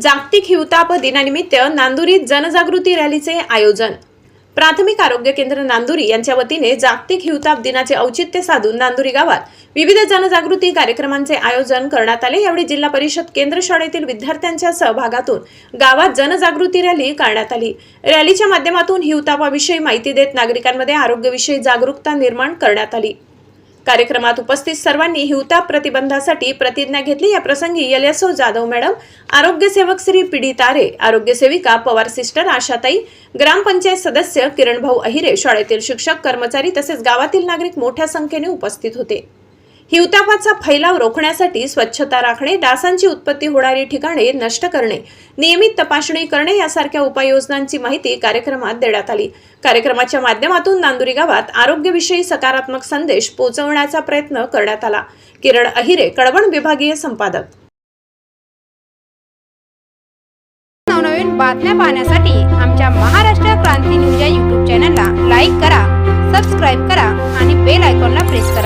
जागतिक हिवताप दिनानिमित्त नांदुरीत जनजागृती रॅलीचे आयोजन. प्राथमिक आरोग्य केंद्र नांदुरी यांच्या वतीने जागतिक हिवताप दिनाचे औचित्य साधून नांदुरी गावात विविध जनजागृती कार्यक्रमांचे आयोजन करण्यात आले. यावेळी जिल्हा परिषद केंद्र शाळेतील विद्यार्थ्यांच्या सहभागातून गावात जनजागृती रॅली करण्यात आली. रॅलीच्या माध्यमातून हिवतापाविषयी माहिती देत नागरिकांमध्ये आरोग्यविषयी जागरूकता निर्माण करण्यात आली. कार्यक्रमात उपस्थित सर्वांनी हिवताप प्रतिबंधासाठी प्रतिज्ञा घेतली. या प्रसंगी यलयसो जाधव मॅडम आरोग्यसेवक श्री पिढी तारे आरोग्यसेविका पवार सिस्टर आशाताई ग्रामपंचायत सदस्य किरण भाऊ अहिरे शाळेतील शिक्षक कर्मचारी तसेच गावातील नागरिक मोठ्या संख्येने उपस्थित होते. हिवतापाचा फैलाव रोखण्यासाठी स्वच्छता राखणे डासांची उत्पत्ती होणारी ठिकाणे नष्ट करणे नियमित तपासणी करणे यासारख्या उपाययोजनांची माहिती कार्यक्रमात देण्यात आली. कार्यक्रमाच्या माध्यमातून नांदुरी गावात आरोग्यविषयी सकारात्मक संदेश पोहोचवण्याचा प्रयत्न करण्यात आला. किरण अहिरे कळवण विभागीय संपादक. नवनवीन बातम्या पाहण्यासाठी आमच्या महाराष्ट्र क्रांती न्यूज